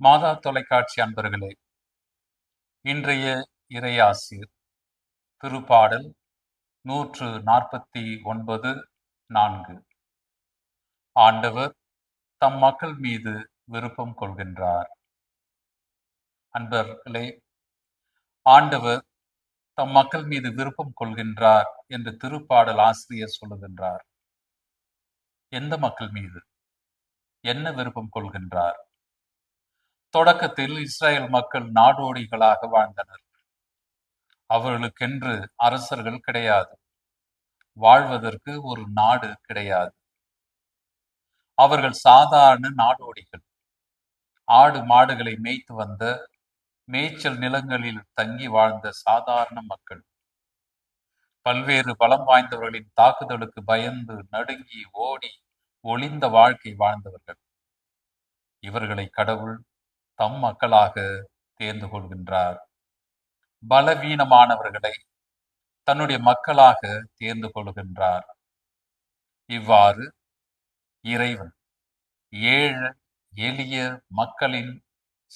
மாதா தொலைக்காட்சி அன்பர்களே இன்றைய இறையாசிர் திருப்பாடல் நூற்று நாற்பத்தி ஒன்பது நான்கு. ஆண்டவர் தம் மக்கள் மீது விருப்பம் கொள்கின்றார். அன்பர்களே ஆண்டவர் தம் மக்கள் மீது விருப்பம் கொள்கின்றார் என்று திருப்பாடல் ஆசிரியர் சொல்லுகின்றார். எந்த மக்கள் மீது? என்ன விருப்பம் கொள்கின்றார்? தொடக்கத்தில் இஸ்ரேல் மக்கள் நாடோடிகளாக வாழ்ந்தனர். அவர்களுக்கென்று அரசர்கள் கிடையாது. வாழ்வதற்கு ஒரு நாடு கிடையாது. அவர்கள் சாதாரண நாடோடிகள். ஆடு மாடுகளை மேய்த்து வந்த மேய்ச்சல் நிலங்களில் தங்கி வாழ்ந்த சாதாரண மக்கள். பல்வேறு பலம் வாய்ந்தவர்களின் தாக்குதலுக்கு பயந்து நடுங்கி ஓடி ஒளிந்த வாழ்க்கை வாழ்ந்தவர்கள். இவர்களை கடவுள் தம் மக்களாக தேர்ந்து கொள்கின்றார். பலவீனமானவர்களை தன்னுடைய மக்களாக தேர்ந்து கொள்கின்றார். இவ்வாறு இறைவன் ஏழு எளிய மக்களின்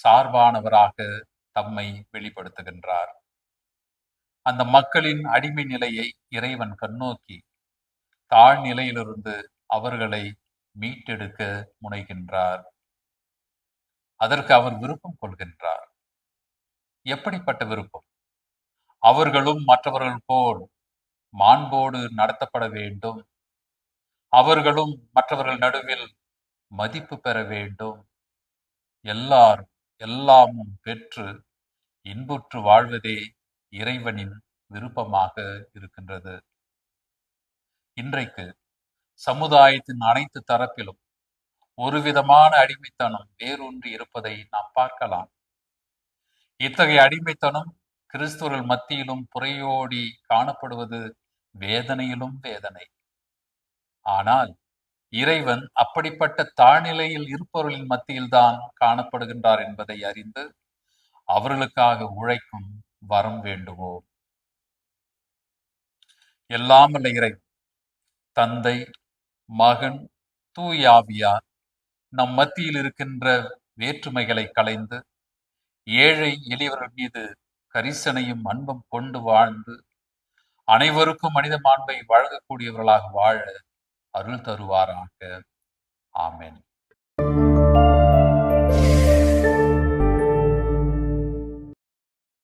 சார்பானவராக தம்மை வெளிப்படுத்துகின்றார். அந்த மக்களின் அடிமை நிலையை இறைவன் கண்ணோக்கி தாழ்நிலையிலிருந்து அவர்களை மீட்டெடுக்க முனைகின்றார். அதற்கு அவர் விருப்பம் கொள்கின்றார். எப்படிப்பட்ட விருப்பம்? அவர்களும் மற்றவர்கள் போல் மாண்போடு நடத்தப்பட வேண்டும். அவர்களும் மற்றவர்கள் நடுவில் மதிப்பு பெற வேண்டும். எல்லாரும் எல்லாமும் பெற்று இன்புற்று வாழ்வதே இறைவனின் விருப்பமாக இருக்கின்றது. இன்றைக்கு சமுதாயத்தின் அனைத்து தரப்பிலும் ஒரு விதமான அடிமைத்தனம் வேரூன்றி இருப்பதை நாம் பார்க்கலாம். இத்தகைய அடிமைத்தனம் கிறிஸ்துவர்கள் மத்தியிலும் புறையோடி காணப்படுவது வேதனையிலும் வேதனை. ஆனால் இறைவன் அப்படிப்பட்ட தாழ்நிலையில் இருப்பவர்களின் மத்தியில்தான் காணப்படுகின்றார் என்பதை அறிந்து அவர்களுக்காக உழைக்கும் வரம் வேண்டுவோம் எல்லாமல்ல இறை தந்தை மகன் தூயாவியார் நம் மத்தியில் இருக்கின்ற வேற்றுமைகளை களைந்து ஏழை எளியவர்கள் மீது கரிசனையும் அன்பும் கொண்டு வாழ்ந்து அனைவருக்கும் மனித மாண்பை வழங்கக்கூடியவர்களாக வாழ அருள் தருவாராக. ஆமேன்.